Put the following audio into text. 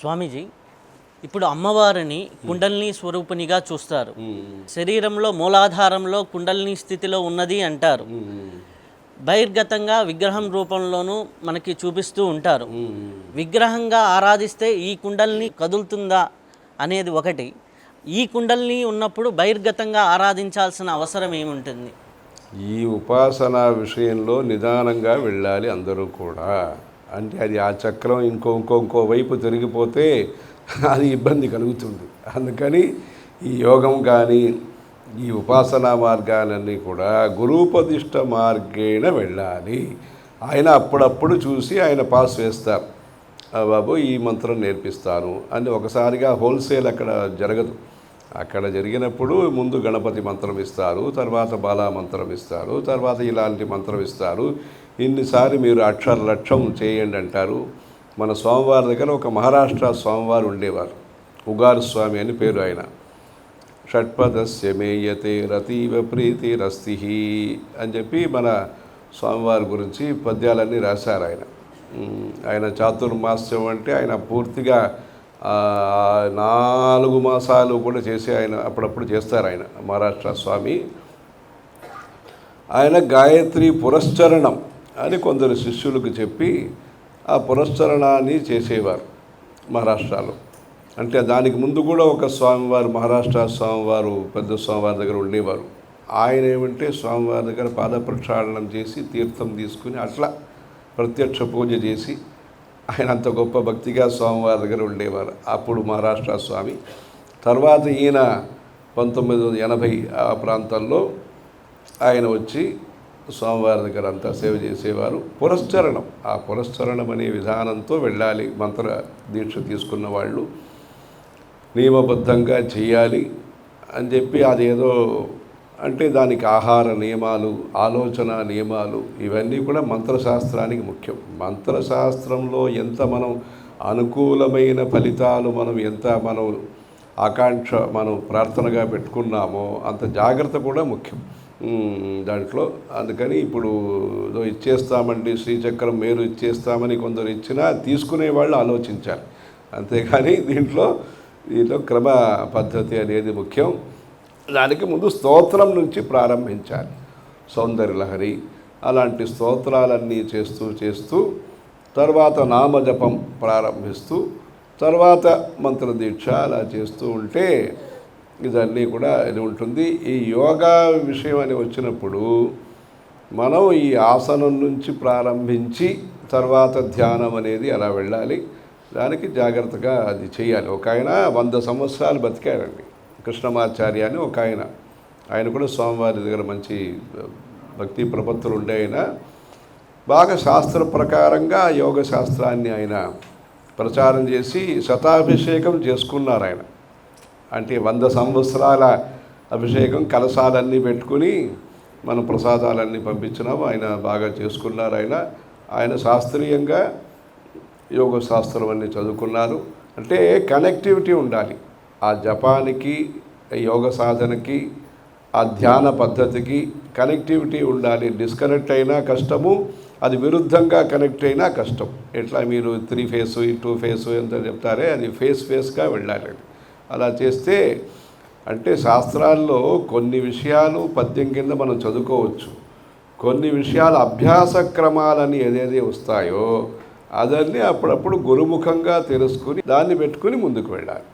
స్వామీజీ ఇప్పుడు అమ్మవారిని కుండలిని స్వరూపిణిగా చూస్తారు. శరీరంలో మూలాధారంలో కుండలిని స్థితిలో ఉన్నది అంటారు. బహిర్గతంగా విగ్రహం రూపంలోనూ మనకి చూపిస్తూ ఉంటారు. విగ్రహంగా ఆరాధిస్తే ఈ కుండలిని కదులుతుందా అనేది ఒకటి. ఈ కుండలిని ఉన్నప్పుడు బహిర్గతంగా ఆరాధించాల్సిన అవసరం ఏముంటుంది? ఈ ఉపాసన విషయంలో నిదానంగా వెళ్ళాలి అందరూ కూడా. అంటే అది ఆ చక్రం ఇంకో ఇంకో ఇంకో వైపు తిరిగిపోతే అది ఇబ్బంది కలుగుతుంది. అందుకని ఈ యోగం కానీ ఈ ఉపాసనా మార్గాలన్నీ కూడా గురుపదిష్ట మార్గేణ వెళ్ళాలి. ఆయన అప్పుడప్పుడు చూసి ఆయన పాస్ వేస్తారు. బాబు ఈ మంత్రం నేర్పిస్తాను అని ఒకసారిగా హోల్సేల్ అక్కడ జరగదు. అక్కడ జరిగినప్పుడు ముందు గణపతి మంత్రం ఇస్తారు తర్వాత బాలా మంత్రం ఇస్తారు తర్వాత ఇలాంటి మంత్రం ఇస్తారు. ఇన్నిసారి మీరు అక్షర లక్ష్యం చేయండి అంటారు. మన స్వామివారి దగ్గర ఒక మహారాష్ట్ర స్వామివారు ఉండేవారు ఉగారు స్వామి అని పేరు ఆయన. షట్పదస్య మేయతే రతీవ ప్రీతి రస్తి అని చెప్పి మన స్వామివారి గురించి పద్యాలన్నీ రాశారు ఆయన. ఆయన చాతుర్మాస్యం అంటే ఆయన పూర్తిగా నాలుగు మాసాలు కూడా చేసి ఆయన అప్పుడప్పుడు చేస్తారు ఆయన మహారాష్ట్ర స్వామి. ఆయన గాయత్రి పురశ్చరణం అని కొందరు శిష్యులకు చెప్పి ఆ పురశ్చరణాన్ని చేసేవారు మహారాష్ట్రలో. అంటే దానికి ముందు కూడా ఒక స్వామివారు మహారాష్ట్ర స్వామివారు పెద్ద స్వామివారి దగ్గర ఉండేవారు. ఆయన ఏమంటే స్వామివారి దగ్గర పాద ప్రక్షాళనం చేసి తీర్థం తీసుకుని అట్లా ప్రత్యక్ష పూజ చేసి ఆయన అంత గొప్ప భక్తిగా స్వామివారి దగ్గర ఉండేవారు. అప్పుడు మహారాష్ట్ర స్వామి. తర్వాత ఈయన పంతొమ్మిది వందల ఎనభై ఆ ప్రాంతంలో ఆయన వచ్చి స్వామివారి దగ్గర అంతా సేవ చేసేవారు. పురస్చరణం ఆ పురస్చరణం అనే విధానంతో వెళ్ళాలి. మంత్ర దీక్ష తీసుకున్న వాళ్ళు. నియమబద్ధంగా చేయాలి అని చెప్పి అదేదో అంటే దానికి ఆహార నియమాలు ఆలోచన నియమాలు ఇవన్నీ కూడా మంత్రశాస్త్రానికి ముఖ్యం. మంత్రశాస్త్రంలో ఎంత మనం అనుకూలమైన ఫలితాలు మనం ఎంత మనం ఆకాంక్ష మనం ప్రార్థనగా పెట్టుకున్నామో అంత జాగ్రత్త కూడా ముఖ్యం. దాంట్లో అందుకని ఇప్పుడు ఏదో ఇచ్చేస్తామండి శ్రీచక్రం మేరు ఇచ్చేస్తామని కొందరు ఇచ్చినా తీసుకునే వాళ్ళు ఆలోచించాలి. అంతేగాని దీంట్లో దీంట్లో క్రమ పద్ధతి అనేది ముఖ్యం. దానికి ముందు స్తోత్రం నుంచి ప్రారంభించాలి. సౌందర్యలహరి అలాంటి స్తోత్రాలన్నీ చేస్తూ చేస్తూ తర్వాత నామజపం ప్రారంభిస్తూ తర్వాత మంత్రదీక్ష అలా చేస్తూ ఉంటే ఇదన్నీ కూడా ఇది ఉంటుంది. ఈ యోగా విషయం అని వచ్చినప్పుడు మనం ఈ ఆసనం నుంచి ప్రారంభించి తర్వాత ధ్యానం అనేది అలా వెళ్ళాలి. దానికి జాగ్రత్తగా అది చేయాలి. ఒక ఆయన వంద సంవత్సరాలు బతికాడండి. కృష్ణమాచార్య అని ఒక ఆయన. ఆయన కూడా స్వామివారి దగ్గర మంచి భక్తి ప్రపత్తులు ఉండే ఆయన. బాగా శాస్త్ర ప్రకారంగా యోగ శాస్త్రాన్ని ఆయన ప్రచారం చేసి శతాభిషేకం చేసుకున్నారు ఆయన. అంటే వంద సంవత్సరాల అభిషేకం కలశాలన్నీ పెట్టుకుని మనం ప్రసాదాలన్నీ పంపించినాము. ఆయన బాగా చేసుకున్నారు ఆయన. ఆయన శాస్త్రీయంగా యోగ శాస్త్రం అన్ని చదువుకున్నారు. అంటే కనెక్టివిటీ ఉండాలి. ఆ జపానికి యోగ సాధనకి ఆ ధ్యాన పద్ధతికి కనెక్టివిటీ ఉండాలి. డిస్కనెక్ట్ అయినా కష్టము అది విరుద్ధంగా కనెక్ట్ అయినా కష్టం. ఎట్లా మీరు త్రీ ఫేస్ టూ ఫేస్ ఎంత చెప్తారే అది ఫేస్ ఫేస్గా వెళ్ళాలి అలా చేస్తే అంటే శాస్త్రాల్లో కొన్ని విషయాలు పద్యం కింద మనం చదువుకోవచ్చు. కొన్ని విషయాలు అభ్యాస క్రమాలని ఏదేది వస్తాయో అదన్నీ అప్పుడప్పుడు గురుముఖంగా తెలుసుకుని దాన్ని పెట్టుకుని ముందుకు వెళ్ళాలి.